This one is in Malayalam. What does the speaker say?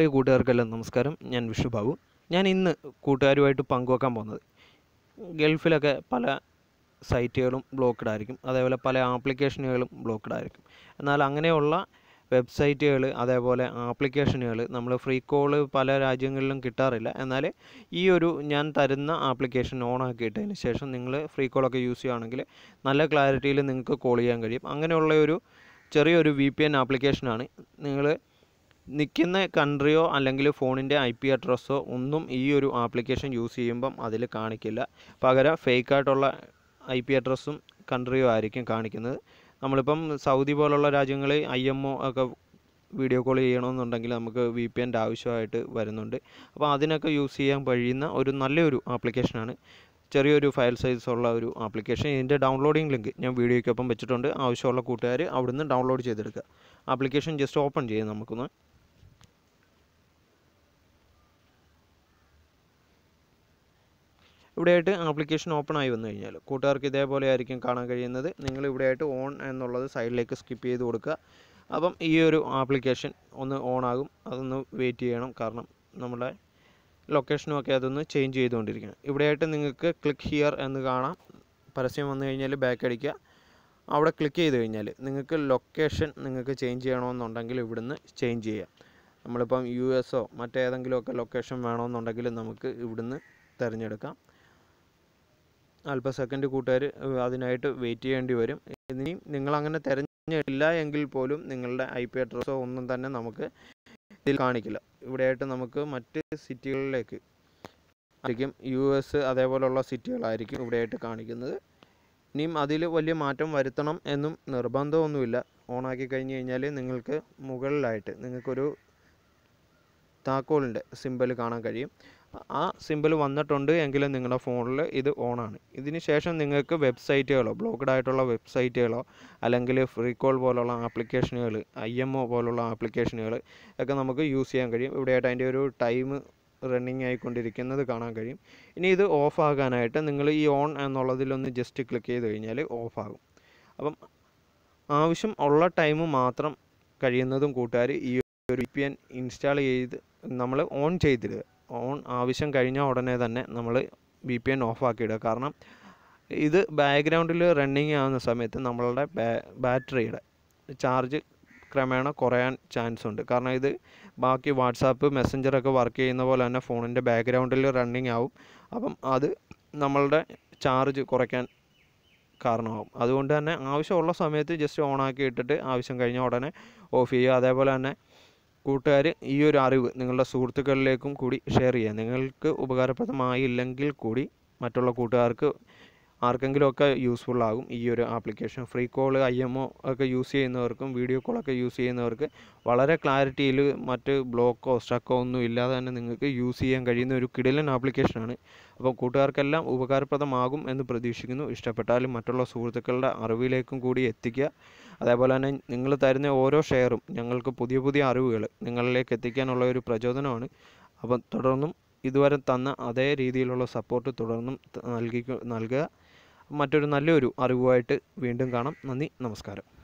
പ്രിയ കൂട്ടുകാർക്കെല്ലാം നമസ്കാരം. ഞാൻ വിഷുബാബു ഞാൻ ഇന്ന് കൂട്ടുകാരുമായിട്ട് പങ്കുവെക്കാൻ പോകുന്നത് ഗൾഫിലൊക്കെ പല സൈറ്റുകളും ബ്ലോക്ക്ഡ് ആയിരിക്കും. അതേപോലെ പല ആപ്ലിക്കേഷനുകളും ബ്ലോക്ക്ഡ് ആയിരിക്കും. എന്നാൽ അങ്ങനെയുള്ള വെബ്സൈറ്റുകൾ അതേപോലെ ആപ്ലിക്കേഷനുകൾ നമ്മൾ ഫ്രീ കോൾ പല രാജ്യങ്ങളിലും കിട്ടാറില്ല. എന്നാൽ ഈ ഒരു ഞാൻ തരുന്ന ആപ്ലിക്കേഷൻ ഓൺ ആക്കിയിട്ടതിന് ശേഷം നിങ്ങൾ ഫ്രീ കോളൊക്കെ യൂസ് ചെയ്യുകയാണെങ്കിൽ നല്ല ക്ലാരിറ്റിയിൽ നിങ്ങൾക്ക് കോൾ ചെയ്യാൻ കഴിയും. അങ്ങനെയുള്ള ഒരു ചെറിയൊരു വി പി എൻ ആപ്ലിക്കേഷനാണ്. നിങ്ങൾ നിൽക്കുന്ന കൺട്രിയോ അല്ലെങ്കിൽ ഫോണിന്റെ ഐ പി അഡ്രസ്സോ ഒന്നും ഈ ഒരു ആപ്ലിക്കേഷൻ യൂസ് ചെയ്യുമ്പം അതിൽ കാണിക്കില്ല. പകരം ഫേക്കായിട്ടുള്ള ഐ പി അഡ്രസ്സും കൺട്രിയോ ആയിരിക്കും കാണിക്കുന്നത്. നമ്മളിപ്പം സൗദി പോലുള്ള രാജ്യങ്ങളിൽ ഐ എം ഒ ഒക്കെ വീഡിയോ കോൾ ചെയ്യണമെന്നുണ്ടെങ്കിൽ നമുക്ക് വി പി എന്റെ ആവശ്യമായിട്ട് വരുന്നുണ്ട്. അപ്പോൾ അതിനൊക്കെ യൂസ് ചെയ്യാൻ കഴിയുന്ന ഒരു നല്ലൊരു ആപ്ലിക്കേഷനാണ്. ചെറിയൊരു ഫയൽ സൈസ് ഉള്ള ഒരു ആപ്ലിക്കേഷൻ. ഇതിന്റെ ഡൗൺലോഡിംഗ് ലിങ്ക് ഞാൻ വീഡിയോയ്ക്കൊപ്പം വെച്ചിട്ടുണ്ട്. ആവശ്യമുള്ള കൂട്ടുകാർ അവിടുന്ന് ഡൗൺലോഡ് ചെയ്തെടുക്കുക. ആപ്ലിക്കേഷൻ ജസ്റ്റ് ഓപ്പൺ ചെയ്യാം നമുക്കൊന്ന്. ഇവിടെയായിട്ട് ആപ്ലിക്കേഷൻ ഓപ്പൺ ആയി വന്നു കഴിഞ്ഞാൽ കൂട്ടുകാർക്ക് ഇതേപോലെ ആയിരിക്കും കാണാൻ കഴിയുന്നത്. നിങ്ങൾ ഇവിടെയായിട്ട് ഓൺ എന്നുള്ളത് സൈഡിലേക്ക് സ്കിപ്പ് ചെയ്ത് കൊടുക്കുക. അപ്പം ഈ ഒരു ആപ്ലിക്കേഷൻ ഒന്ന് ഓൺ ആകും. അതൊന്ന് വെയിറ്റ് ചെയ്യണം. കാരണം നമ്മുടെ ലൊക്കേഷനും ഒക്കെ അതൊന്ന് ചേഞ്ച് ചെയ്തുകൊണ്ടിരിക്കണം ഇവിടെയായിട്ട് നിങ്ങൾക്ക് ക്ലിക്ക് ഹിയർ എന്ന് കാണാം. പരസ്യം വന്നു കഴിഞ്ഞാൽ ബാക്ക് അടിക്കുക. അവിടെ ക്ലിക്ക് ചെയ്ത് കഴിഞ്ഞാൽ നിങ്ങൾക്ക് ലൊക്കേഷൻ നിങ്ങൾക്ക് ചേഞ്ച് ചെയ്യണമെന്നുണ്ടെങ്കിൽ ഇവിടുന്ന് ചേഞ്ച് ചെയ്യാം നമ്മളിപ്പം യു എസോ മറ്റേതെങ്കിലുമൊക്കെ ലൊക്കേഷൻ വേണമെന്നുണ്ടെങ്കിൽ നമുക്ക് ഇവിടുന്ന് തിരഞ്ഞെടുക്കാം. അല്പ സെക്കൻഡ് കൂട്ടുകാർ അതിനായിട്ട് വെയിറ്റ് ചെയ്യേണ്ടി വരും. ഇനി നിങ്ങൾ അങ്ങനെ തിരഞ്ഞില്ല എങ്കിൽ പോലും നിങ്ങളുടെ ഐ പി അഡ്രസ്സോ ഒന്നും തന്നെ നമുക്ക് ഇതിൽ കാണിക്കില്ല. ഇവിടെയായിട്ട് നമുക്ക് മറ്റ് സിറ്റികളിലേക്ക് ആയിരിക്കും. യു എസ് അതേപോലുള്ള സിറ്റികളായിരിക്കും ഇവിടെയായിട്ട് കാണിക്കുന്നത്. ഇനിയും അതിൽ വലിയ മാറ്റം വരുത്തണം എന്നും നിർബന്ധമൊന്നുമില്ല. ഓണാക്കി കഴിഞ്ഞ് കഴിഞ്ഞാൽ നിങ്ങൾക്ക് മുകളിലായിട്ട് നിങ്ങൾക്കൊരു താക്കോലിന്റെ സിമ്പൽ കാണാൻ കഴിയും. ആ സിമ്പിൾ വന്നിട്ടുണ്ട് എങ്കിലും നിങ്ങളുടെ ഫോണിൽ ഇത് ഓണാണ് ഇതിന് ശേഷം നിങ്ങൾക്ക് വെബ്സൈറ്റുകളോ ബ്ലോക്ക്ഡ് ആയിട്ടുള്ള വെബ്സൈറ്റുകളോ അല്ലെങ്കിൽ ഫ്രീ കോൾ പോലുള്ള ആപ്ലിക്കേഷനുകൾ ഐ എം ഒ പോലുള്ള ആപ്ലിക്കേഷനുകൾ ഒക്കെ നമുക്ക് യൂസ് ചെയ്യാൻ കഴിയും. ഇവിടെയായിട്ട് അതിന്റെ ഒരു ടൈം റണ്ണിങ് ആയിക്കൊണ്ടിരിക്കുന്നത് കാണാൻ കഴിയും. ഇനി ഇത് ഓഫ് ആകാനായിട്ട് നിങ്ങൾ ഈ ഓൺ എന്നുള്ളതിലൊന്ന് ജസ്റ്റ് ക്ലിക്ക് ചെയ്ത് കഴിഞ്ഞാൽ ഓഫ് ആകും. അപ്പം ആവശ്യം ഉള്ള ടൈം മാത്രം കഴിയുന്നതും കൂട്ടുകാർ ഈ ഒരു പി എൻ ഇൻസ്റ്റാൾ ചെയ്ത് നമ്മൾ ഓൺ ചെയ്തിടുക. ഓൺ ആവശ്യം കഴിഞ്ഞ ഉടനെ തന്നെ നമ്മൾ ബി പി എൻ ഓഫ് ആക്കിയിടുക കാരണം ഇത് ബാക്ക്ഗ്രൗണ്ടിൽ റണ്ണിങ് ആവുന്ന സമയത്ത് നമ്മളുടെ ബാറ്ററിയുടെ ചാർജ് ക്രമേണ കുറയാൻ ചാൻസ് ഉണ്ട്. കാരണം ഇത് ബാക്കി വാട്സാപ്പ് മെസ്സഞ്ചറൊക്കെ വർക്ക് ചെയ്യുന്ന പോലെ തന്നെ ഫോണിന്റെ ബാക്ക്ഗ്രൗണ്ടിൽ റണ്ണിങ് ആവും. അപ്പം അത് നമ്മളുടെ ചാർജ് കുറയ്ക്കാൻ കാരണമാകും അതുകൊണ്ട് തന്നെ ആവശ്യമുള്ള സമയത്ത് ജസ്റ്റ് ഓണാക്കി ഇട്ടിട്ട് ആവശ്യം കഴിഞ്ഞ ഉടനെ ഓഫ് ചെയ്യുക. അതേപോലെ തന്നെ കൂട്ടുകാർ ഈ ഒരു അറിവ് നിങ്ങളുടെ സുഹൃത്തുക്കളിലേക്കും കൂടി ഷെയർ ചെയ്യുക. നിങ്ങൾക്ക് ഉപകാരപ്രദമായില്ലെങ്കിൽ കൂടി മറ്റുള്ള കൂട്ടുകാർക്ക് ആർക്കെങ്കിലുമൊക്കെ യൂസ്ഫുൾ ആകും ഈ ഒരു application. Free call I M O ഒക്കെ യൂസ് ചെയ്യുന്നവർക്കും വീഡിയോ കോളൊക്കെ യൂസ് ചെയ്യുന്നവർക്ക് വളരെ ക്ലാരിറ്റിയിൽ മറ്റ് ബ്ലോക്കോ സ്ട്രക്കോ ഒന്നും ഇല്ലാതെ തന്നെ നിങ്ങൾക്ക് യൂസ് ചെയ്യാൻ കഴിയുന്ന ഒരു കിടിലൻ ആപ്ലിക്കേഷനാണ്. അപ്പോൾ കൂട്ടുകാർക്കെല്ലാം ഉപകാരപ്രദമാകും എന്ന് പ്രതീക്ഷിക്കുന്നു. ഇഷ്ടപ്പെട്ടാലും മറ്റുള്ള സുഹൃത്തുക്കളുടെ അറിവിലേക്കും കൂടി എത്തിക്കുക. അതേപോലെ തന്നെ നിങ്ങൾ തരുന്ന ഓരോ ഷെയറും ഞങ്ങൾക്ക് പുതിയ പുതിയ അറിവുകൾ നിങ്ങളിലേക്ക് എത്തിക്കാനുള്ള ഒരു പ്രചോദനമാണ്. അപ്പം തുടർന്നും ഇതുവരെ തന്ന അതേ രീതിയിലുള്ള സപ്പോർട്ട് തുടർന്നും നൽകി നൽകുക. മറ്റൊരു നല്ലൊരു അറിവുമായിട്ട് വീണ്ടും കാണാം. നന്ദി നമസ്കാരം.